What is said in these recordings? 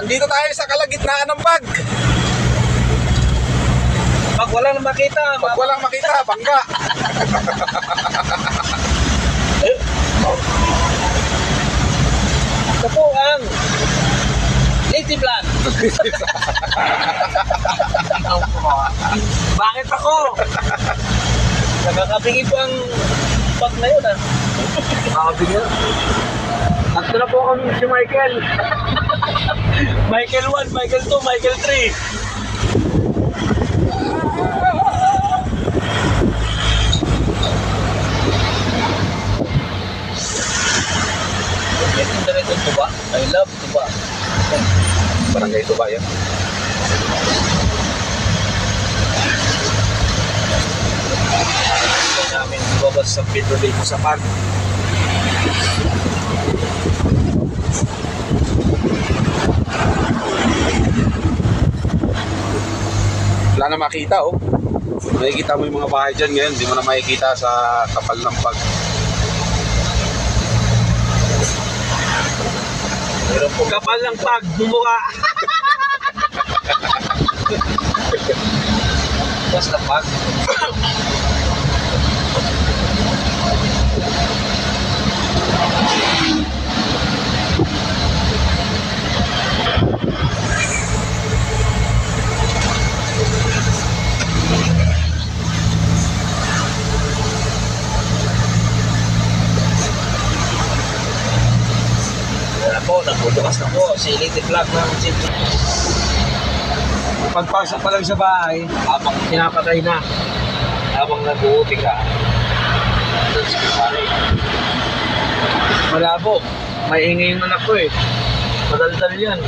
Nandito tayo sa kalagitnaan ng bag. Pag wala na makita, Pag walang makita, bangga. ito po ang native land. Bakit ako? Nakakabingi po ang pag na yun ah. Nakakabingi Tatlo na po kami si Michael. Michael 1, Michael 2, Michael 3. Ito direkto tuba. I love tuba. Barangay ito ba yan? Namin lumabas sa Pedro dito sa park. Na makita, oh. Makikita mo yung mga bahay dyan ngayon. Hindi mo na makikita sa kapal ng po kapal ng pag bumuka. Basta pag. Wala po, nagbubukas na po. Si Native Vlog ng City. Pagpasok pa lang sa bahay, habang pinapatay na. Habang nag-uuti ka. Doon sa bahay. Malabo. May ingay yung anak ko eh. Madaldal yan.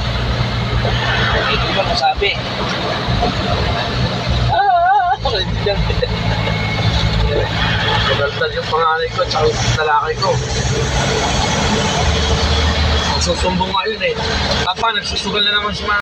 Hindi ko masabi. Ah! Hindi yan. Madaldal yung panganay ko at yung lalaki ko. Susumbong nga yun eh. Papa, nagsusugal na naman si Ma.